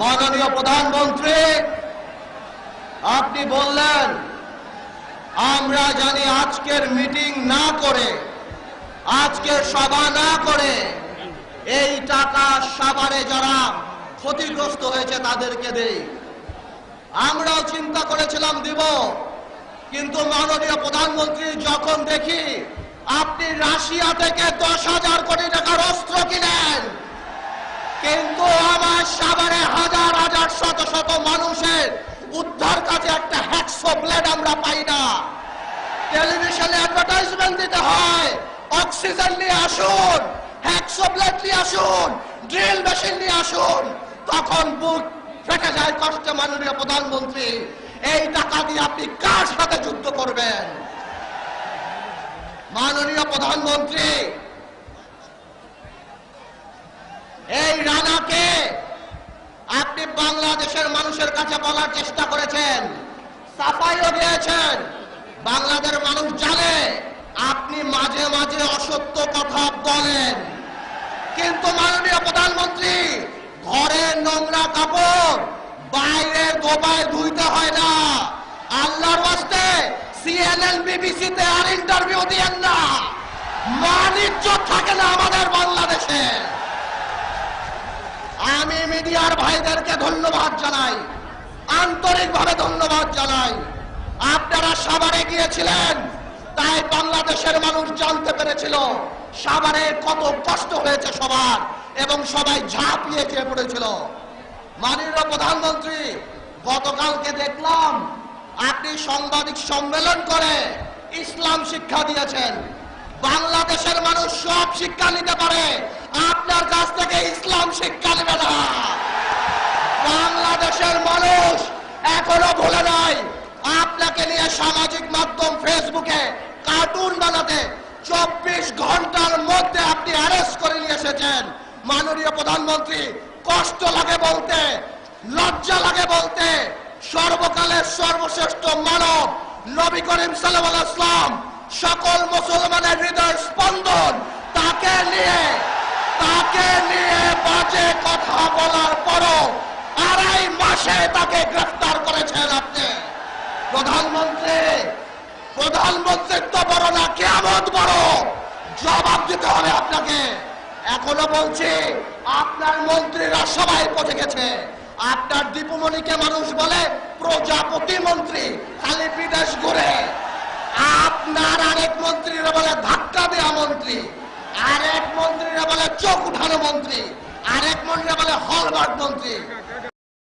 মাননীয় প্রধানমন্ত্রী, আপনি বললেন, আমরা জানি আজকের মিটিং না করে, আজকের সভা না করে, এই টাকা সাভারে যারা ক্ষতিগ্রস্ত হয়েছে তাদেরকে দেই। আমরাও চিন্তা করেছিলাম দিব, কিন্তু মাননীয় প্রধানমন্ত্রী যখন দেখি আপনি রাশিয়া থেকে দশ হাজার কোটি টাকার অস্ত্র কিনেন, কিন্তু সাভারে হাজার হাজার, শত শত মানুষের উদ্ধার কাজে একটা হ্যাকসো ব্লেড আমরা পাই না। টেলিভিশনে অ্যাডভার্টাইজমেন্ট দিতে হয়, অক্সিজেন নিয়ে আসুন, হ্যাকসো ব্লেড নিয়ে আসুন, ড্রিল মেশিন নিয়ে আসুন, তখন বুক ফেটে যায় কষ্টে মাননীয় প্রধানমন্ত্রী। এই টাকা দিয়ে আপনি কার সাথে যুদ্ধ করবেন? মাননীয় প্রধানমন্ত্রী, এই রানাকে বাংলাদেশের মানুষের কাছে বলার চেষ্টা করেছেন। সাফাইও দিয়েছেন। বাংলাদেশের মানুষ জানে, আপনি মাঝে মাঝে অসত্য কথা বলেন। কিন্তু মাননীয় প্রধানমন্ত্রী ঘরের নোংরা কাপড়, বাইরে গোবায় ধুইতে হয় না। আল্লাহর ওয়াস্তে সিএনএন বিবিসিতে আর ইন্টারভিউ দিয়েন না। মানিজ্য থাকে না আমাদের বাংলাদেশে। আমি মিডিয়ার ভাইদেরকে ধন্যবাদ জানাই। আন্তরিকভাবে ধন্যবাদ জানাই। আপনারা সাভারে গিয়েছিলেন, তাই বাংলাদেশের মানুষ জানতে পেরেছিল সাভারে কত কষ্ট হয়েছে সবার এবং সবাই ঝাঁপিয়ে চেয়ে পড়েছিল। মাননীয় প্রধানমন্ত্রী, গতকালকে দেখলাম আপনি সাংবাদিক সম্মেলন করে ইসলাম শিক্ষা দিয়েছেন। বাংলাদেশের মানুষ সব শিক্ষা নিতে পারে। আপনার কাছ থেকে ইসলাম শিক্ষা নেবে না। বাংলাদেশের মানুষ এখনও ভুলে নাই আপনাকে নিয়ে সামাজিক মাধ্যম ফেসবুকে কার্টুন বানাতে চব্বিশ ঘণ্টার মধ্যে আপনি অ্যারেস্ট করে নিয়ে এসেছেন। মাননীয় প্রধানমন্ত্রী, কষ্ট লাগে বলতে, লজ্জা লাগে বলতে, সর্বকালের সর্বশ্রেষ্ঠ মানব নবী করিম ইসলাম সকল মুসলমানের হৃদয় স্পন্দন। তাকে নিয়ে তাকে নিয়ে বাজে কথা বলার পরও আড়াই মাসে তাকে গ্রেফতার করেছেন আপনি। প্রধানমন্ত্রী প্রধানমন্ত্রীর তো বড় না কেমন বড়। জবাব দিতে হবে আপনাকে। এখনও বলছি, আপনার মন্ত্রীরা সবাই পচে গেছে। আপনার দীপুমণিকে মানুষ বলে প্রজাপতি মন্ত্রী, খালি বিদেশ ঘুরে আপনার আরেক মন্ত্রীরা বলে ধাক্কা দেওয়া মন্ত্রী। এক মন্ত্রীরা বলে চোখ উঠানো মন্ত্রী। আর এক মন্ত্রীরা বলে হলমার্ট মন্ত্রী।